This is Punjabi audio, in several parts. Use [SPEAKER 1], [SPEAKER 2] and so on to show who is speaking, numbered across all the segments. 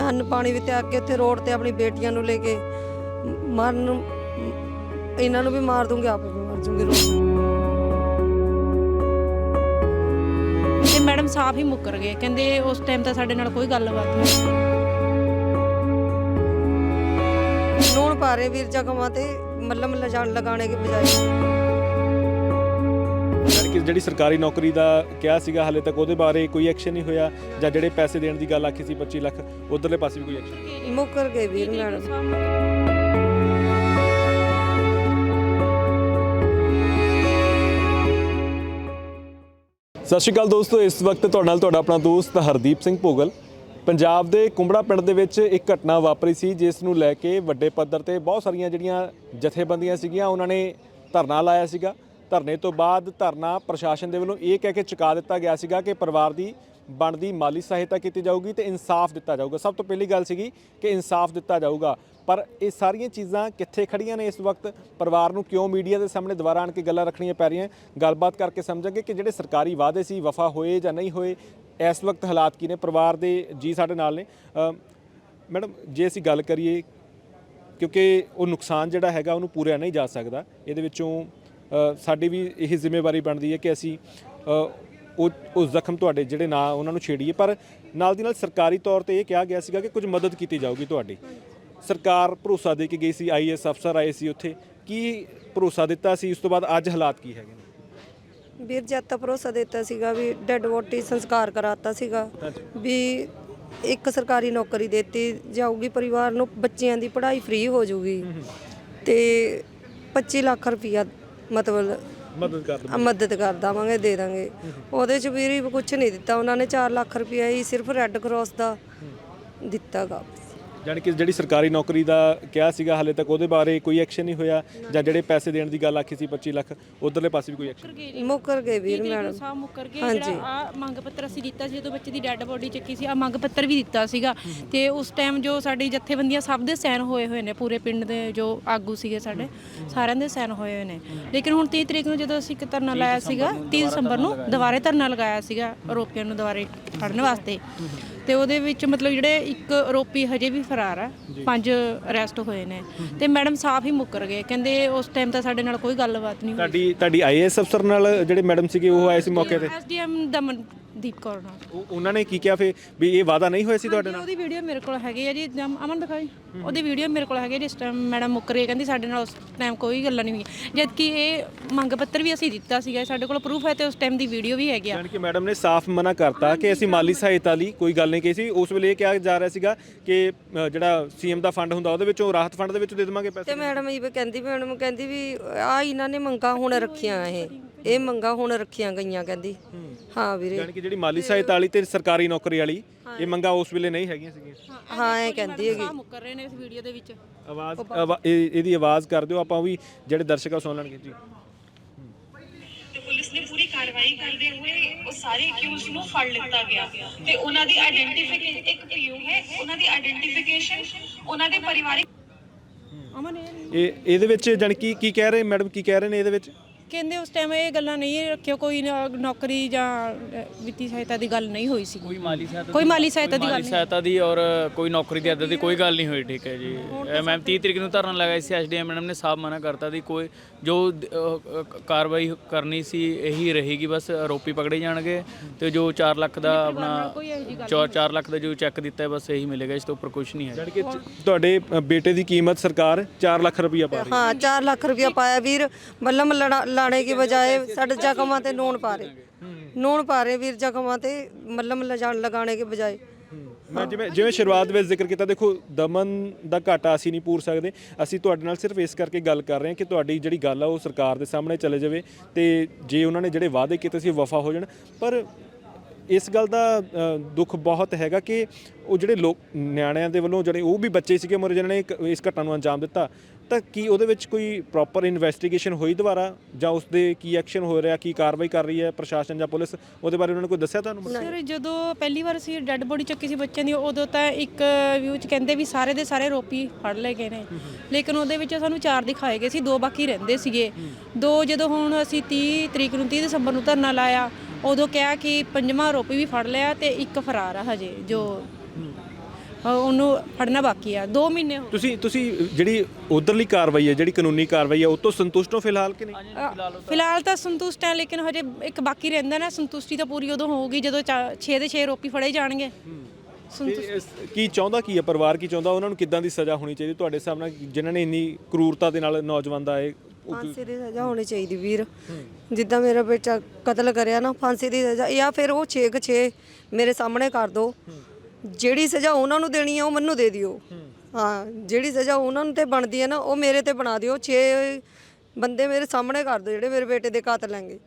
[SPEAKER 1] ਮੈਂ ਅੰਨ ਪਾਣੀ ਵੀ ਤਿਆਗ ਕੇ ਇੱਥੇ ਰੋਡ ਤੇ ਆਪਣੀ ਬੇਟੀਆਂ ਨੂੰ ਲੈ ਕੇ ਮਰਨ ਨੂੰ- ਇਹਨਾਂ ਨੂੰ ਵੀ ਮਾਰ ਦੂੰਗੀ ਆਪ ਵੀ ਮਰ ਜੂੰਗੀ ਰੋਡ
[SPEAKER 2] ਤੇ ਮੈਡਮ ਸਾਫ਼ ਹੀ ਮੁੱਕਰ ਗਏ। ਕਹਿੰਦੇ ਉਸ ਟਾਈਮ ਤਾਂ ਸਾਡੇ ਨਾਲ ਕੋਈ ਗੱਲਬਾਤ ਨਹੀਂ।
[SPEAKER 1] ਨੂਣ ਪਾ ਰਹੇ ਵੀਰ ਜਗਮਾਂ ਤੇ ਮੱਲਮ ਲਜਾਣ ਲਗਾਣੇ ਕੇ ਬਜਾਏ।
[SPEAKER 3] ਜਿਹੜੀ ਸਰਕਾਰੀ ਨੌਕਰੀ ਦਾ ਕਿਹਾ ਸੀਗਾ ਹਾਲੇ ਤੱਕ ਉਹਦੇ ਬਾਰੇ ਕੋਈ ਐਕਸ਼ਨ ਨਹੀਂ ਹੋਇਆ ਜਾਂ ਜਿਹੜੇ ਪੈਸੇ ਦੇਣ ਦੀ ਗੱਲ ਆਖੀ ਸੀ 25 ਲੱਖ ਉਧਰਲੇ ਪਾਸੇ ਵੀ ਕੋਈ ਐਕਸ਼ਨ
[SPEAKER 1] ਮੁੱਕਰ ਗਏ ਵੀਰ ਮੈਡਮ।
[SPEAKER 3] ਸਤਿ ਸ਼੍ਰੀ ਅਕਾਲ ਦੋਸਤੋ ਇਸ ਵਕਤ ਤੁਹਾਡੇ ਨਾਲ ਤੁਹਾਡਾ ਆਪਣਾ ਦੋਸਤ ਹਰਦੀਪ ਸਿੰਘ ਭੋਗਲ। ਪੰਜਾਬ ਦੇ ਕੁੰਬੜਾ ਪਿੰਡ ਦੇ ਵਿੱਚ ਇੱਕ ਘਟਨਾ ਵਾਪਰੀ ਸੀ ਜਿਸ ਨੂੰ ਲੈ ਕੇ ਵੱਡੇ ਪੱਧਰ ਤੇ ਬਹੁਤ ਸਾਰੀਆਂ ਜਿਹੜੀਆਂ ਜਥੇਬੰਦੀਆਂ ਸੀਗੀਆਂ ਉਹਨਾਂ ਨੇ ਧਰਨਾ ਲਾਇਆ ਸੀਗਾ। ਧਰਨੇ ਤੋਂ ਬਾਅਦ ਧਰਨਾ ਪ੍ਰਸ਼ਾਸਨ ਦੇ ਵੱਲੋਂ ਇਹ ਕਹਿ ਕੇ ਚੁਕਾ ਦਿੱਤਾ ਗਿਆ ਸੀਗਾ ਕਿ ਪਰਿਵਾਰ ਦੀ ਬਣਦੀ ਮਾਲੀ ਸਹਾਇਤਾ ਕੀਤੀ ਜਾਊਗੀ ਤੇ ਇਨਸਾਫ ਦਿੱਤਾ ਜਾਊਗਾ। ਸਭ ਤੋਂ ਪਹਿਲੀ ਗੱਲ ਸੀਗੀ ਕਿ ਇਨਸਾਫ ਦਿੱਤਾ ਜਾਊਗਾ। ਪਰ ਇਹ ਸਾਰੀਆਂ ਚੀਜ਼ਾਂ ਕਿੱਥੇ ਖੜੀਆਂ ਨੇ ਇਸ ਵਕਤ? ਪਰਿਵਾਰ ਨੂੰ ਕਿਉਂ ਮੀਡੀਆ ਦੇ ਸਾਹਮਣੇ ਦੁਬਾਰਾ ਆਣ ਕੇ ਗੱਲਾਂ ਰੱਖਣੀਆਂ ਪੈ ਰਹੀਆਂ? ਗੱਲਬਾਤ ਕਰਕੇ ਸਮਝਾਂਗੇ ਕਿ ਜਿਹੜੇ ਸਰਕਾਰੀ ਵਾਅਦੇ ਸੀ, ਵਫਾ ਹੋਏ ਜਾਂ ਨਹੀਂ ਹੋਏ, ਇਸ ਵਕਤ ਹਾਲਾਤ ਕੀ ਨੇ? ਪਰਿਵਾਰ ਦੇ ਜੀ ਸਾਡੇ ਨਾਲ ਨੇ। ਮੈਡਮ, ਜੇ ਅਸੀਂ ਗੱਲ ਕਰੀਏ, ਕਿਉਂਕਿ ਉਹ ਨੁਕਸਾਨ ਜਿਹੜਾ ਹੈਗਾ ਉਹਨੂੰ ਪੂਰਿਆ ਨਹੀਂ ਜਾ ਸਕਦਾ। ਇਹਦੇ ਵਿੱਚੋਂ ਸਾਡੀ ਵੀ ਇਹ ਜ਼ਿੰਮੇਵਾਰੀ ਬਣਦੀ ਹੈ ਕਿ ਅਸੀਂ ਉਹ ਉਹ ਜ਼ਖਮ ਤੁਹਾਡੇ ਜਿਹੜੇ ਨਾ ਉਹਨਾਂ ਨੂੰ ਛੇੜੀਏ। ਪਰ ਨਾਲ ਦੀ ਨਾਲ ਸਰਕਾਰੀ ਤੌਰ ਤੇ ਇਹ ਕਿਹਾ ਗਿਆ ਸੀਗਾ ਕਿ ਕੁਝ ਮਦਦ ਕੀਤੀ ਜਾਊਗੀ ਤੁਹਾਡੀ। ਸਰਕਾਰ ਭਰੋਸਾ ਦੇ ਕੇ ਗਈ ਸੀ ਆਈਐਸ ਅਫਸਰ ਆਏ ਸੀ ਉੱਥੇ। ਕੀ ਭਰੋਸਾ ਦਿੱਤਾ ਸੀ? ਉਸ ਤੋਂ ਬਾਅਦ ਅੱਜ ਹਾਲਾਤ ਕੀ ਹੈਗੇ ਨੇ?
[SPEAKER 1] ਵੀਰ ਜਦ ਤਾਂ ਭਰੋਸਾ ਦਿੱਤਾ ਸੀਗਾ ਵੀ ਡੈੱਡ ਬੋਡੀ ਸੰਸਕਾਰ ਕਰਾਤਾ ਸੀਗਾ। ਵੀ ਇੱਕ ਸਰਕਾਰੀ ਨੌਕਰੀ ਦਿੱਤੀ ਜਾਊਗੀ ਪਰਿਵਾਰ ਨੂੰ ਬੱਚਿਆਂ ਦੀ ਪੜ੍ਹਾਈ ਫ੍ਰੀ ਹੋ ਜਾਊਗੀ। ਤੇ 25 ਲੱਖ ਰੁਪਈਆ ਮਤਲਬ
[SPEAKER 3] ਮਦਦ ਕਰ
[SPEAKER 1] ਮਦਦ ਕਰ ਦੇਵਾਂਗੇ ਦੇ ਦਾਂਗੇ ਉਹਦੇ ਚ ਵੀਰ ਕੁਝ ਨਹੀਂ ਦਿੱਤਾ। ਉਹਨਾਂ ਨੇ 4 ਲੱਖ ਰੁਪਈਆ ਹੀ ਸਿਰਫ ਰੈੱਡ ਕਰਾਸ ਦਾ ਦਿੱਤਾਗਾ।
[SPEAKER 3] ਜਾਣੀ ਕਿ ਜਿਹੜੀ ਸਰਕਾਰੀ ਨੌਕਰੀ ਦਾ ਕਿਹਾ ਸੀਗਾ ਹਾਲੇ ਤੱਕ ਉਹਦੇ ਬਾਰੇ ਕੋਈ ਐਕਸ਼ਨ ਨਹੀਂ ਹੋਇਆ ਜਾਂ ਜਿਹੜੇ ਪੈਸੇ ਦੇਣ ਦੀ ਗੱਲ ਆਖੀ ਸੀ 25 ਲੱਖ ਉਧਰਲੇ ਪਾਸੇ ਵੀ ਕੋਈ ਐਕਸ਼ਨ
[SPEAKER 1] ਮੁੱਕਰ ਗਏ ਵੀਰ ਮੈਡਮ।
[SPEAKER 2] ਸਾਹ ਮੁੱਕਰ ਗਏ। ਜਿਹੜਾ ਆ ਮੰਗ ਪੱਤਰ ਅਸੀਂ ਦਿੱਤਾ ਸੀ ਜਦੋਂ ਬੱਚੇ ਦੀ ਡੈੱਡ ਬੋਡੀ ਚੱਕੀ ਸੀ ਆ ਮੰਗ ਪੱਤਰ ਵੀ ਦਿੱਤਾ ਸੀਗਾ। ਤੇ ਉਸ ਟਾਈਮ ਜੋ ਸਾਡੀ ਜਥੇਬੰਦੀਆਂ ਸਭ ਦੇ ਸਾਈਨ ਹੋਏ ਹੋਏ ਨੇ ਪੂਰੇ ਪਿੰਡ ਦੇ ਜੋ ਆਗੂ ਸੀਗੇ ਸਾਡੇ ਸਾਰਿਆਂ ਦੇ ਸਾਈਨ ਹੋਏ ਹੋਏ ਨੇ। ਲੇਕਿਨ ਹੁਣ 30 ਤਰੀਕ ਨੂੰ ਜਦੋਂ ਅਸੀਂ ਇੱਕ ਧਰਨਾ ਲਾਇਆ ਸੀਗਾ 30 ਦਸੰਬਰ ਨੂੰ ਦੁਬਾਰੇ ਧਰਨਾ ਲਗਾਇਆ ਸੀਗਾ ਆਰੋਪੀਆਂ ਨੂੰ ਦੁਬਾਰੇ ਫੜਨ ਵਾਸਤੇ। ਤੇ ਉਹਦੇ ਵਿੱਚ ਮਤਲਬ ਜਿਹੜੇ ਇੱਕ ਆਰੋਪੀ ਹਜੇ ਵੀ ਫਰਾਰ ਆ ਪੰਜ ਅਰੈਸਟ ਹੋਏ ਨੇ। ਤੇ ਮੈਡਮ ਸਾਫ਼ ਹੀ ਮੁੱਕਰ ਗਏ ਕਹਿੰਦੇ ਉਸ ਟਾਈਮ ਤਾਂ ਸਾਡੇ ਨਾਲ ਕੋਈ ਗੱਲਬਾਤ ਨਹੀਂ ਹੋਈ।
[SPEAKER 3] ਤੁਹਾਡੀ ਤੁਹਾਡੀ ਆਈਐਸ ਅਫਸਰ ਨਾਲ ਜਿਹੜੇ ਮੈਡਮ ਸੀਗੇ ਉਹ ਆਏ ਸੀ ਮੌਕੇ ਤੇ?
[SPEAKER 2] ਐਸਡੀਐਮ ਦਮਨਦੀਪ ਕੌਰ ਨਾਲ।
[SPEAKER 3] ਉਹ- ਉਹਨਾਂ ਨੇ ਕੀ ਕਿਹਾ ਫੇ ਵੀ ਇਹ ਵਾਅਦਾ ਨਹੀਂ ਹੋਇਆ ਸੀ ਤੁਹਾਡੇ ਨਾਲ?
[SPEAKER 2] ਉਹਦੀ ਵੀਡੀਓ ਮੇਰੇ ਕੋਲ ਹੈਗੀ ਹੈ ਜੀ। ਜਮ- ਅਮਨ ਦਿਖਾਈ ਉਹਦੀ ਵੀਡੀਓ ਮੇਰੇ ਕੋਲ ਹੈਗੀ ਹੈ ਜਿਸ ਟਾਈਮ ਮੈਡਮ ਮੁੱਕਰ ਗਈ ਕਹਿੰਦੀ ਸਾਡੇ ਨਾਲ ਉਸ ਟਾਈਮ ਕੋਈ ਗੱਲਾਂ ਨਹੀਂ ਹੋਈਆਂ। ਜਦ ਕਿ ਇਹ ਮੰਗ ਪੱਤਰ ਵੀ ਅਸੀਂ ਦਿੱਤਾ ਸੀਗਾ ਸਾਡੇ ਕੋਲ ਪ੍ਰੂਫ ਹੈ ਤੇ ਉਸ ਟਾਈਮ ਦੀ ਵੀਡੀਓ ਵੀ ਹੈਗੀ ਆ।
[SPEAKER 3] ਜਾਣੀ ਕਿ ਮੈਡਮ ਨੇ ਸਾਫ਼ ਮਨਾ ਕਰਤਾ ਕਿ ਅਸੀਂ ਮਾਲੀ ਸਹਾਇਤਾ ਲਈ ਕੋਈ ਗੱਲ ਨਹੀਂ ਕਹੀ ਸੀ। ਉਸ ਵੇਲੇ ਇਹ ਕਿਹਾ ਜਾ ਰਿਹਾ ਸੀਗਾ ਕਿ ਅ, ਜਿਹੜਾ ਸੀਐਮ ਦਾ ਫੰਡ ਹੁੰਦਾ ਉਹਦੇ ਵਿੱਚੋਂ ਰਾਹਤ ਫੰਡ ਦੇ ਵਿੱਚੋਂ ਦੇ ਦੇਵਾਂਗੇ ਪੈਸੇ।
[SPEAKER 1] ਤੇ ਮੈਡਮ ਇਹ ਵੀ ਕਹਿੰਦੀ ਮੈਡਮ ਕਹਿੰਦੀ ਵੀ ਆ ਇਹਨਾਂ ਨੇ ਮੰਗਾ ਹੁਣ ਰੱਖੀਆਂ ਇਹ। ਇਹ ਮੰਗਾ ਹੁਣ ਰੱਖੀਆਂ ਗਈਆਂ ਕਹਿੰਦੀ। ਹਾਂ। ਵੀਰੇ।
[SPEAKER 3] ਜਾਣੀ ਕਿ ਜਿਹੜੀ ਮਾਲੀ ਸਹਾਇਤਾ ਵਾਲੀ ਤੇ ਸਰਕਾਰੀ ਨੌਕਰੀ ਵਾਲੀ ਇਹ ਮੰਗਾ ਉਸ ਵੇਲੇ ਨਹੀਂ ਹੈਗੀਆਂ ਸੀਗੀਆਂ।
[SPEAKER 1] ਹਾਂ ਇਹ ਕਹਿੰਦੀ ਹੈਗੀ।
[SPEAKER 2] ਸਾਹ ਮੁੱਕਰ ਰਹੇ ਨੇ ਇਸ ਵੀਡੀਓ ਦੇ ਵਿੱਚ।
[SPEAKER 3] ਆਵਾਜ਼ ਆਵਾ- ਇਹ- ਇਹਦੀ ਆਵਾਜ਼ ਕਰ ਦਿਓ ਆਪਾਂ ਵੀ ਜਿਹੜੇ ਦਰਸ਼ਕ ਆ ਸੁਣ ਲੈਣਗੇ ਜੀ।
[SPEAKER 4] ਤੇ ਪੁਲਿਸ ਨੇ ਪੂਰੀ ਕਾਰਵਾਈ ਕਰਦੇ ਹੋਏ ਉਹ ਸਾਰੇ ਅਕਿਊਜ਼ ਨੂੰ ਫੜ ਲਿੱਤਾ ਗਿਆ। ਤੇ ਉਹਨਾਂ ਦੀ ਆਇਡੈਂਟੀਫਿਕੇਸ਼ਨ ਇੱਕ ਪੀਯੂ ਹੈ ਉਹਨਾਂ ਦੀ ਆਇਡੈਂਟੀਫਿਕੇਸ਼ਨ ਉਹਨਾਂ ਦੇ ਪਰਿਵਾਰਿਕ
[SPEAKER 2] ਅਮਨ ਇਹ
[SPEAKER 3] ਇਹ ਇਹਦੇ ਵਿੱਚ ਜਾਣੀ ਕਿ ਕੀ ਕਹਿ ਰਹੇ ਮੈਡਮ ਕੀ ਕਹਿ ਰਹੇ ਨੇ ਇਹਦੇ ਵਿੱਚ?
[SPEAKER 2] ਕਹਿੰਦੇ ਉਸ ਟਾਈਮ ਇਹ ਗੱਲਾਂ ਨਹੀਂ ਰੱਖਿਓ ਕੋਈ ਨਾ- ਨੌਕਰੀ ਜਾਂ ਅ, ਵਿੱਤੀ ਸਹਾਇਤਾ ਦੀ ਗੱਲ ਨਹੀਂ ਹੋਈ ਸੀ।
[SPEAKER 5] ਕੋਈ ਮਾਲੀ ਸਹਾਇਤਾ
[SPEAKER 2] ਕੋਈ ਮਾਲੀ ਸਹਾਇਤਾ ਦੀ ਗੱਲ
[SPEAKER 5] ਮਾਲੀ
[SPEAKER 2] ਨਹੀਂ।
[SPEAKER 5] ਸਹਾਇਤਾ ਦੀ ਔਰ ਕੋਈ ਨੌਕਰੀ ਦੀ ਇੱਦਾਂ ਦੀ ਕੋਈ ਗੱਲ ਨਹੀਂ ਹੋਈ ਠੀਕ ਹੈ ਜੀ। ਮੈਂ 30 ਤਰੀਕ ਨੂੰ ਧਰਨਾ ਲਗਾਇਆ ਸੀ ਐਸਡੀਐਮ ਮੈਡਮ ਨੇ ਸਾਫ਼ ਮਨਾ ਕਰਤਾ ਦੀ ਕੋਈ ਜੋ ਕਾਰਵਾਈ ਕਰਨੀ ਸੀ ਇਹੀ ਰਹੇਗੀ ਬਸ ਆਰੋਪੀ ਪਕੜੇ ਜਾਣਗੇ ਤੇ ਜੋ 4 ਲੱਖ ਦਾ ਆਪਣਾ 4 4 ਲੱਖ ਦਾ ਜੋ ਚੈੱਕ ਦਿੱਤਾ ਹੈ ਬਸ ਇਹੀ ਮਿਲੇਗਾ ਇਸ ਤੋਂ ਉੱਪਰ ਕੁਝ ਨਹੀਂ ਹੈ।
[SPEAKER 3] ਕਿ ਤੁਹਾਡੇ ਅ, ਬੇਟੇ ਦੀ ਕੀਮਤ ਸਰਕਾਰ 4 ਲੱਖ ਰੁਪਈਆ ਪਾ ਰਹੀ ਹੈ।
[SPEAKER 1] ਹਾਂ 4 ਲੱਖ ਰੁਪਇਆ ਪਾਇਆ ਵੀਰ। ਬੱਲਮ ਲੜਾ- ਲਾਣੇ ਕੀ ਬਜਾਏ ਸਾਡੇ ਜ਼ਖਮਾਂ ਤੇ ਨੂਣ ਪਾ ਰਹੇ। ਨੂਣ ਪਾ ਰਹੇ ਵੀਰ ਜ਼ਖਮਾਂ ਤੇ ਮੱਲਮ ਲਜਾਣ ਲਗਾਣੇ ਕੇ ਬਜਾਏ।
[SPEAKER 3] ਮੈਂ ਜਿਵੇਂ ਜਿਵੇਂ ਸ਼ੁਰੂਆਤ ਵਿੱਚ ਜ਼ਿਕਰ ਕੀਤਾ ਦੇਖੋ ਦਮਨ ਦਾ ਘਾਟਾ ਅਸੀਂ ਨਹੀਂ ਪੂਰ ਸਕਦੇ। ਅਸੀਂ ਤੁਹਾਡੇ ਨਾਲ ਸਿਰਫ ਇਸ ਕਰਕੇ ਗੱਲ ਕਰ ਰਹੇ ਹਾਂ ਕਿ ਤੁਹਾਡੀ ਜਿਹੜੀ ਗੱਲ ਆ ਉਹ ਸਰਕਾਰ ਦੇ ਸਾਹਮਣੇ ਚਲੇ ਜਾਵੇ ਤੇ ਜੇ ਉਹਨਾਂ ਨੇ ਜਿਹੜੇ ਵਾਅਦੇ ਕੀਤੇ ਸੀ ਵਫਾ ਹੋ ਜਾਣ। ਪਰ ਇਸ ਗੱਲ ਦਾ ਅ, ਦੁੱਖ ਬਹੁਤ ਹੈਗਾ ਕਿ ਉਹ ਜਿਹੜੇ ਲੋਕ ਨਿਆਣਿਆਂ ਦੇ ਵੱਲੋਂ ਜਿਹੜੇ ਉਹ ਵੀ ਬੱਚੇ ਸੀਗੇ ਮਰ ਜਿਹਨਾਂ ਨੇ ਇੱਕ- ਇਸ ਘਟਨਾ ਨੂੰ ਅੰਜਾਮ ਦਿੱਤਾ ਤਾਂ ਕੀ ਉਹਦੇ ਵਿੱਚ ਕੋਈ ਪ੍ਰੋਪਰ ਇਨਵੈਸਟੀਗੇਸ਼ਨ ਹੋਈ ਦੁਬਾਰਾ? ਜਾਂ ਉਸ ਦੇ ਕੀ ਐਕਸ਼ਨ ਹੋ ਰਿਹਾ ਕੀ ਕਾਰਵਾਈ ਕਰ ਰਹੀ ਹੈ ਪ੍ਰਸ਼ਾਸਨ ਜਾਂ ਪੁਲਿਸ? ਉਹਦੇ ਬਾਰੇ ਉਹਨਾਂ ਨੇ ਕੋਈ ਦੱਸਿਆ ਤੁਹਾਨੂੰ?
[SPEAKER 2] ਸਰ ਜਦੋਂ ਪਹਿਲੀ ਵਾਰ ਅਸੀਂ ਡੈੱਡ ਬੋਡੀ ਚੱਕੀ ਸੀ ਬੱਚਿਆਂ ਦੀ ਉਦੋਂ ਤਾਂ ਇੱਕ ਵਿਊ ਚ ਕਹਿੰਦੇ ਵੀ ਸਾਰੇ ਦੇ ਸਾਰੇ ਰੋਪੀ ਫੜ ਲਏ ਗਏ ਨੇ। ਲੇਕਿਨ ਉਹਦੇ ਵਿੱਚ ਸਾਨੂੰ ਚਾਰ ਦਿਖਾਏ ਗਏ ਸੀ ਦੋ ਬਾਕੀ ਰਹਿੰਦੇ ਸੀਗੇ। ਦੋ ਜਦੋਂ ਹੁਣ ਅਸੀਂ 30 ਤਰੀਕ ਨੂੰ 30 ਦਸੰਬਰ ਨੂੰ ਧਰਨਾ ਲਾਇਆ ਉਦੋਂ ਕਿਹਾ ਕਿ ਪੰਜਵਾਂ ਆਰੋਪੀ ਵੀ ਫੜ ਲਿਆ ਤੇ ਇੱਕ ਫਰਾਰ ਆ ਹਜੇ ਜੋ ਉਹਨੂੰ ਫੜਨਾ ਬਾਕੀ ਆ 2 ਮਹੀਨੇ ਹੋ
[SPEAKER 3] ਤੁਸੀਂ ਤੁਸੀਂ ਜਿਹੜੀ ਉਧਰਲੀ ਕਾਰਵਾਈ ਹੈ ਜਿਹੜੀ ਕਾਨੂੰਨੀ ਕਾਰਵਾਈ ਹੈ ਉਹ ਤੋਂ ਸੰਤੁਸ਼ਟ ਹੋ ਫਿਲਹਾਲ ਕਿ ਨਹੀਂ?
[SPEAKER 2] ਅ, ਫਿਲਹਾਲ ਤਾਂ ਸੰਤੁਸ਼ਟ ਹੈ ਲੇਕਿਨ ਹਜੇ ਇੱਕ ਬਾਕੀ ਰਹਿੰਦਾ ਨਾ ਸੰਤੁਸ਼ਟੀ ਤਾਂ ਪੂਰੀ ਉਦੋਂ ਹੋਊਗੀ ਜਦੋਂ 6 ਦੇ 6 ਰੋਪੀ ਫੜੇ ਜਾਣਗੇ। ਸੰਤੁਸ਼ਟ
[SPEAKER 3] ਤੇ ਇਸ- ਕੀ ਚਾਹੁੰਦਾ ਕੀ ਹੈ? ਪਰਿਵਾਰ ਕੀ ਚਾਹੁੰਦਾ? ਉਹਨਾਂ ਨੂੰ ਕਿੱਦਾਂ ਦੀ ਸਜ਼ਾ ਹੋਣੀ ਚਾਹੀਦੀ? ਤੁਹਾਡੇ ਹਿਸਾਬ ਨਾਲ ਜਿਨ੍ਹਾਂ ਨੇ ਇੰਨੀ ਕਰੂਰਤਾ ਦੇ ਨਾਲ ਨੌਜਵਾਨ ਦਾ ਇਹ
[SPEAKER 1] ਫਾਂਸੀ ਦੀ ਸਜ਼ਾ ਹੋਣੀ ਚਾਹੀਦੀ ਵੀਰ। ਜਿੱਦਾਂ ਮੇਰਾ ਬੇਟਾ ਕਤਲ ਕਰਿਆ ਨਾ ਫਾਂਸੀ ਦੀ ਸਜ਼ਾ ਜਾਂ ਫਿਰ ਉਹ 6 6 ਮੇਰੇ ਸਾਹਮਣੇ ਕਰ ਦੋ। ਜਿਹੜੀ ਸਜ਼ਾ ਉਹਨਾਂ ਨੂੰ ਦੇਣੀ ਹੈ ਉਹ ਮੈਨੂੰ ਦੇ ਦਿਓ। ਹਾਂ, ਜਿਹੜੀ ਸਜ਼ਾ ਉਹਨਾਂ ਨੂੰ ਤੇ ਬਣਦੀ ਹੈ ਨਾ, ਉਹ ਮੇਰੇ ਤੇ ਬਣਾ ਦਿਓ। 6 ਬੰਦੇ ਮੇਰੇ ਸਾਹਮਣੇ ਕਰ ਦਿਓ, ਜਿਹੜੇ ਮੇਰੇ ਬੇਟੇ ਦੇ ਕਾਤਲ ਹੈਗੇ।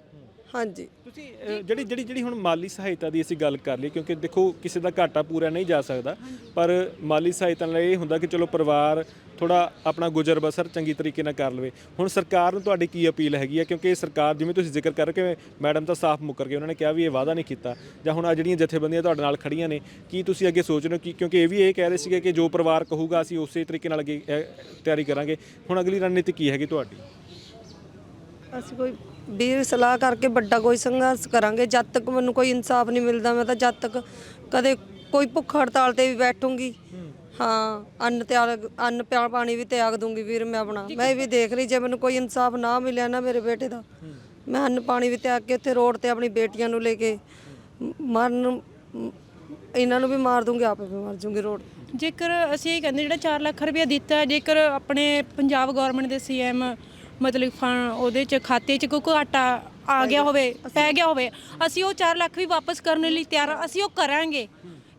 [SPEAKER 1] ਹਾਂਜੀ।
[SPEAKER 3] ਤੁਸੀਂ ਅਹ, ਜਿਹੜੀ ਜਿਹੜੀ ਜਿਹੜੀ ਹੁਣ ਮਾਲੀ ਸਹਾਇਤਾ ਦੀ ਅਸੀਂ ਗੱਲ ਕਰ ਲਈ ਕਿਉਂਕਿ ਦੇਖੋ ਕਿਸੇ ਦਾ ਘਾਟਾ ਪੂਰਾ ਨਹੀਂ ਜਾ ਸਕਦਾ ਪਰ ਮਾਲੀ ਸਹਾਇਤਾ ਨਾਲ ਇਹ ਹੁੰਦਾ ਕਿ ਚਲੋ ਪਰਿਵਾਰ ਥੋੜਾ ਆਪਣਾ ਗੁਜ਼ਰ ਬਸਰ ਚੰਗੀ ਤਰੀਕੇ ਨਾਲ ਕਰ ਲਵੇ। ਹੁਣ ਸਰਕਾਰ ਨੂੰ ਤੁਹਾਡੀ ਕੀ ਅਪੀਲ ਹੈਗੀ ਹੈ ਕਿਉਂਕਿ ਸਰਕਾਰ ਜਿਵੇਂ ਤੁਸੀਂ ਜ਼ਿਕਰ ਕਰ ਰਹੇ ਕਿ ਮੈਡਮ ਤਾਂ ਸਾਫ਼ ਮੁੱਕਰ ਗਏ ਉਹਨਾਂ ਨੇ ਕਿਹਾ ਵੀ ਇਹ ਵਾਅਦਾ ਨਹੀਂ ਕੀਤਾ। ਜਾਂ ਹੁਣ ਆ ਜਿਹੜੀਆਂ ਜਥੇਬੰਦੀਆਂ ਤੁਹਾਡੇ ਨਾਲ ਖੜੀਆਂ ਨੇ ਕੀ ਤੁਸੀਂ ਅੱਗੇ ਸੋਚ ਰਹੇ ਹੋ ਕਿ ਕਿਉਂਕਿ ਇਹ ਵੀ ਇਹ ਕਹਿ ਰਹੇ ਸੀਗੇ ਕਿ ਜੋ ਪਰਿਵਾਰ ਕਹੂਗਾ ਅਸੀਂ ਉਸੇ ਤਰੀਕੇ ਨਾਲ ਅੱਗੇ ਅਹ, ਤਿਆਰੀ ਕਰਾਂਗੇ। ਹੁਣ ਅਗਲੀ ਰਣਨੀਤੀ ਕੀ ਹੈਗੀ ਤੁਹਾਡੀ?
[SPEAKER 1] ਅਸੀਂ ਕੋਈ ਵੀਰ ਸਲਾਹ ਕਰਕੇ ਵੱਡਾ ਕੋਈ ਸੰਘਰਸ਼ ਕਰਾਂਗੇ, ਜਦ ਤੱਕ ਮੈਨੂੰ ਕੋਈ ਇਨਸਾਫ ਨਹੀਂ ਮਿਲਦਾ, ਮੈਂ ਤਾਂ ਜਦ ਤੱਕ ਕਦੇ ਕੋਈ ਭੁੱਖ ਹੜਤਾਲ ਤੇ ਵੀ ਬੈਠੂੰਗੀ। ਹਾਂ, ਅੰਨ ਤਿਆਗ, ਅੰਨ ਪਿਆ ਪਾਣੀ ਵੀ ਤਿਆਗ ਦੂੰਗੀ ਵੀਰ ਮੈਂ ਆਪਣਾ। ਮੈਂ ਇਹ ਵੀ ਦੇਖ ਲਈ, ਜੇ ਮੈਨੂੰ ਕੋਈ ਇਨਸਾਫ ਨਾ ਮਿਲਿਆ ਨਾ ਮੇਰੇ ਬੇਟੇ ਦਾ, ਮੈਂ ਅੰਨ ਪਾਣੀ ਵੀ ਤਿਆਗ ਕੇ ਉੱਥੇ ਰੋਡ ਤੇ ਆਪਣੀ ਬੇਟੀਆਂ ਨੂੰ ਲੈ ਕੇ ਮਰਨ, ਇਹਨਾਂ ਨੂੰ ਵੀ ਮਾਰ ਦੂੰਗੀ, ਆਪੇ ਵੀ ਮਰ ਜੂੰਗੀ ਰੋਡ
[SPEAKER 2] ਜੇਕਰ ਅਸੀਂ ਇਹ ਕਹਿੰਦੇ, ਜਿਹੜਾ 4 ਲੱਖ ਰੁਪਇਆ ਦਿੱਤਾ, ਜੇਕਰ ਆਪਣੇ ਪੰਜਾਬ ਗਵਰਨਮੈਂਟ ਦੇ ਸੀਐਮ ਮਤਲਬ ਫੰ ਉਹਦੇ ਚ ਖਾਤੇ ਚ ਕੋਈ ਘਾਟਾ ਆ ਗਿਆ ਹੋਵੇ ਪੈ ਗਿਆ ਹੋਵੇ ਅਸੀਂ ਉਹ 4 ਲੱਖ ਵੀ ਵਾਪਸ ਕਰਨ ਲਈ ਤਿਆਰ ਹਾਂ ਅਸੀਂ ਉਹ ਕਰਾਂਗੇ।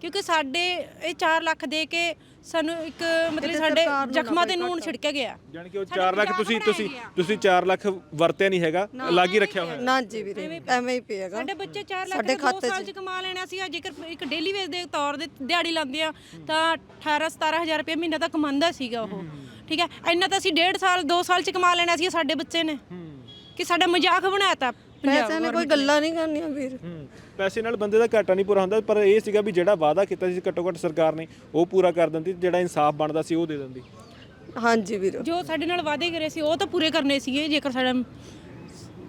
[SPEAKER 2] ਕਿਉਂਕਿ ਸਾਡੇ ਇਹ 4 ਲੱਖ ਦੇ ਕੇ ਸਾਨੂੰ ਇੱਕ ਮਤਲਬ ਸਾਡੇ ਜ਼ਖਮਾਂ ਤੇ ਨੂਨ ਛਿੜਕਿਆ ਗਿਆ।
[SPEAKER 3] ਜਾਣੀ ਕਿ ਉਹ 4 ਲੱਖ ਤੁਸੀਂ ਤੁਸੀਂ ਤੁਸੀਂ 4 ਲੱਖ ਵਰਤਿਆ ਨਹੀਂ ਹੈਗਾ ਅਲੱਗ ਹੀ ਰੱਖਿਆ ਹੋਇਆ।
[SPEAKER 1] ਨਾ ਜੀ ਵੀਰੇ ਐਵੇਂ ਹੀ ਪਏਗਾ
[SPEAKER 2] ਸਾਡੇ ਬੱਚੇ 4 ਲੱਖ ਦੇ 2
[SPEAKER 1] ਖਾਤੇ 'ਚ।
[SPEAKER 2] ਸਾਲ ਚ। ਕਮਾ ਲੈਣਾ ਸੀ ਜੇਕਰ ਇੱਕ ਡੇਲੀ ਵੇਜ ਦੇ ਤੌਰ ਦੇ ਦਿਹਾੜੀ ਲਾਉਂਦੇ ਆ ਤਾਂ 18 17000 ਰੁਪਏ ਮਹੀਨਾ ਤਾਂ ਕਮਾਉਂਦਾ ਸੀਗਾ ਉਹ। ਠੀਕ ਹੈ? ਇੰਨਾ ਤਾਂ ਅਸੀਂ 1.5 ਸਾਲ 2 ਸਾਲ ਚ ਕਮਾ ਲੈਣਾ ਸੀ ਸਾਡੇ ਬੱਚੇ ਨੇ। ਕਿ ਸਾਡਾ ਮਜ਼ਾਕ ਬਣਾਤਾ।
[SPEAKER 1] ਪੈਸੇ ਨੇ ਕੋਈ ਗੱਲਾਂ ਨਹੀਂ ਕਰਨੀਆਂ ਵੀਰ।
[SPEAKER 3] ਪੈਸੇ ਨਾਲ ਬੰਦੇ ਦਾ ਘਾਟਾ ਨਹੀਂ ਪੂਰਾ ਹੁੰਦਾ ਪਰ ਇਹ ਸੀਗਾ ਵੀ ਜਿਹੜਾ ਵਾਅਦਾ ਕੀਤਾ ਸੀ ਘੱਟੋ ਘੱਟ ਸਰਕਾਰ ਨੇ ਉਹ ਪੂਰਾ ਕਰ ਦਿੰਦੀ ਜਿਹੜਾ ਇਨਸਾਫ ਬਣਦਾ ਸੀ ਉਹ ਦੇ ਦਿੰਦੀ।
[SPEAKER 1] ਹਾਂਜੀ ਵੀਰ।
[SPEAKER 2] ਜੋ ਸਾਡੇ ਨਾਲ ਵਾਅਦੇ ਕਰੇ ਸੀ ਉਹ ਤਾਂ ਪੂਰੇ ਕਰਨੇ ਸੀਗੇ ਜੇਕਰ ਸਾਡਾ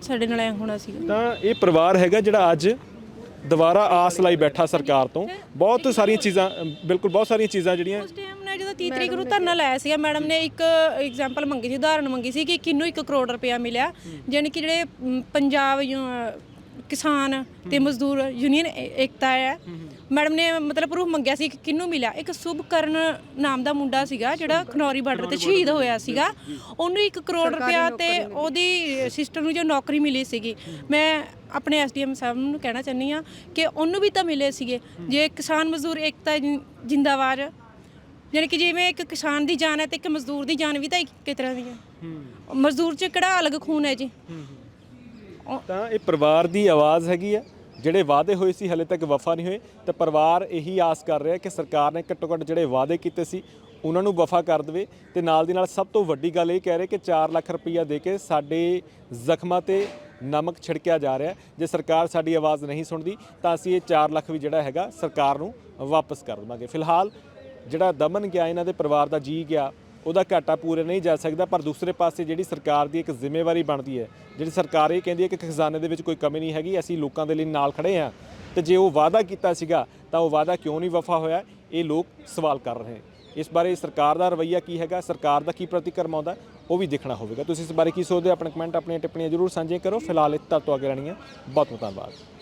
[SPEAKER 2] ਸਾਡੇ ਨਾਲ ਐ ਹੋਣਾ ਸੀਗਾ
[SPEAKER 3] ਤਾਂ ਇਹ ਪਰਿਵਾਰ ਹੈਗਾ ਜਿਹੜਾ ਅੱਜ ਦੁਬਾਰਾ ਆਸ ਲਾਈ ਬੈਠਾ ਸਰਕਾਰ ਤੋਂ। ਬਹੁਤ ਸਾਰੀਆਂ ਚੀਜ਼ਾਂ ਬਿਲਕੁਲ ਬਹੁਤ ਸਾਰੀਆਂ ਚੀਜ਼ਾਂ ਜਿਹੜੀਆਂ
[SPEAKER 2] 30 ਤਰੀਕ ਨੂੰ ਧਰਨਾ ਲਾਇਆ ਸੀਗਾ। ਮੈਡਮ ਨੇ ਇੱਕ ਐਗਜ਼ਾਮਪਲ ਮੰਗੀ ਸੀ ਉਦਾਹਰਣ ਮੰਗੀ ਸੀ ਕਿ ਕਿੰਨੂੰ 1 ਕਰੋੜ ਰੁਪਇਆ ਮਿਲਿਆ। ਜਾਣੀ ਕਿ ਜਿਹੜੇ ਪੰਜਾਬ ਯੂ- ਕਿਸਾਨ ਤੇ ਮਜ਼ਦੂਰ ਯੂਨੀਅਨ ਏ- ਏਕਤਾ ਹੈ। ਮੈਡਮ ਨੇ ਮਤਲਬ ਪ੍ਰੂਫ ਮੰਗਿਆ ਸੀ ਕਿ ਕਿੰਨੂੰ ਮਿਲਿਆ। ਇੱਕ ਸੁਭਕਰਨ ਨਾਮ ਦਾ ਮੁੰਡਾ ਸੀਗਾ ਜਿਹੜਾ ਖਨੌਰੀ ਬਾਰਡਰ ਤੇ ਸ਼ਹੀਦ ਹੋਇਆ ਸੀਗਾ। ਉਹਨੂੰ 1 ਕਰੋੜ ਰੁਪਇਆ ਤੇ ਉਹਦੀ ਸਿਸਟਰ ਨੂੰ ਜੋ ਨੌਕਰੀ ਮਿਲੀ ਸੀਗੀ। ਮੈਂ ਆਪਣੇ ਐਸਡੀਐਮ ਸਾਹਿਬ ਨੂੰ ਕਹਿਣਾ ਚਾਹੁੰਦੀ ਆ ਕਿ ਉਹਨੂੰ ਵੀ ਤਾਂ ਮਿਲੇ ਸੀਗੇ। ਜੇ ਕਿਸਾਨ ਮਜ਼ਦੂਰ ਏਕਤਾ ਜਿ- ਜਿੰਦਾਬਾਦ ਯਾਨੀ ਕਿ ਜਿਵੇਂ ਇੱਕ ਕਿਸਾਨ ਦੀ ਜਾਨ ਹੈ ਤੇ ਇੱਕ ਮਜ਼ਦੂਰ ਦੀ ਜਾਨ ਵੀ ਤਾਂ ਇੱਕ ਤਰ੍ਹਾਂ ਦੀ ਹੈ। ਮਜ਼ਦੂਰ 'ਚ ਕਿਹੜਾ ਅਲੱਗ ਖੂਨ ਹੈ ਜੀ?
[SPEAKER 3] ਤਾਂ ਇਹ ਪਰਿਵਾਰ ਦੀ ਆਵਾਜ਼ ਹੈਗੀ ਆ। ਜਿਹੜੇ ਵਾਅਦੇ ਹੋਏ ਸੀ ਹਲੇ ਤੱਕ ਵਫਾ ਨਹੀਂ ਹੋਏ। ਤੇ ਪਰਿਵਾਰ ਇਹੀ ਆਸ ਕਰ ਰਿਹਾ ਕਿ ਸਰਕਾਰ ਨੇ ਘੱਟੋ ਘੱਟ ਜਿਹੜੇ ਵਾਅਦੇ ਕੀਤੇ ਸੀ ਉਹਨਾਂ ਨੂੰ ਵਫਾ ਕਰ ਦੇਵੇ। ਤੇ ਨਾਲ ਦੀ ਨਾਲ ਸਭ ਤੋਂ ਵੱਡੀ ਗੱਲ ਇਹ ਕਹਿ ਰਹੇ ਕਿ 4 ਲੱਖ ਰੁਪਈਆ ਦੇ ਕੇ ਸਾਡੇ ਜ਼ਖਮਾਂ ਤੇ ਨਮਕ ਛਿੜਕਿਆ ਜਾ ਰਿਹਾ। ਹੈ। ਜੇ ਸਰਕਾਰ ਸਾਡੀ ਆਵਾਜ਼ ਨਹੀਂ ਸੁਣਦੀ ਤਾਂ ਅਸੀਂ ਇਹ 4 ਲੱਖ ਵੀ ਜਿਹੜਾ ਹੈਗਾ ਸਰਕਾਰ ਨੂੰ ਵਾਪਸ ਕਰ ਦੇਵਾਂਗੇ। ਫਿਲਹਾਲ ਜਿਹੜਾ ਦਮਨ ਗਿਆ, ਇਹਨਾਂ ਦੇ ਪਰਿਵਾਰ ਦਾ ਜੀ ਗਿਆ, ਉਹਦਾ ਘਾਟਾ ਪੂਰੇ ਨਹੀਂ ਜਾ ਸਕਦਾ, ਪਰ ਦੂਸਰੇ ਪਾਸੇ ਜਿਹੜੀ ਸਰਕਾਰ ਦੀ ਇੱਕ ਜ਼ਿੰਮੇਵਾਰੀ ਬਣਦੀ ਹੈ, ਜਿਹੜੀ ਸਰਕਾਰ ਇਹ ਕਹਿੰਦੀ ਹੈ ਕਿ ਖਜ਼ਾਨੇ ਦੇ ਵਿੱਚ ਕੋਈ ਕਮੀ ਨਹੀਂ ਹੈਗੀ, ਅਸੀਂ ਲੋਕਾਂ ਦੇ ਲਈ ਨਾਲ ਖੜੇ ਹਾਂ। ਤੇ ਜੇ ਉਹ ਵਾਅਦਾ ਕੀਤਾ ਸੀਗਾ, ਤਾਂ ਉਹ ਵਾਅਦਾ ਕਿਉਂ ਨਹੀਂ ਵਫਾ ਹੋਇਆ? ਇਹ ਲੋਕ ਸਵਾਲ ਕਰ ਰਹੇ ਇਸ ਬਾਰੇ ਸਰਕਾਰ ਦਾ ਰਵੱਈਆ ਕੀ ਹੈਗਾ? ਸਰਕਾਰ ਦਾ ਕੀ ਪ੍ਰਤੀਕਰਮ ਆਉਂਦਾ? ਉਹ ਵੀ ਦੇਖਣਾ ਹੋਵੇਗਾ। ਤੁਸੀਂ ਇਸ ਬਾਰੇ ਕੀ ਸੋਚਦੇ ਹੋ? ਆਪਣੇ ਕਮੈਂਟ ਆਪਣੀਆਂ ਟਿੱਪਣੀਆਂ ਜ਼ਰੂਰ ਸਾਂਝੀਆਂ ਕਰੋ। ਫਿਲਹਾਲ ਇਹ ਤੱਕ ਤੋਂ ਅੱਗੇ ਰਹਿਣੀਆਂ। ਬਹੁਤ ਬਹੁਤ ਧੰਨਵਾਦ।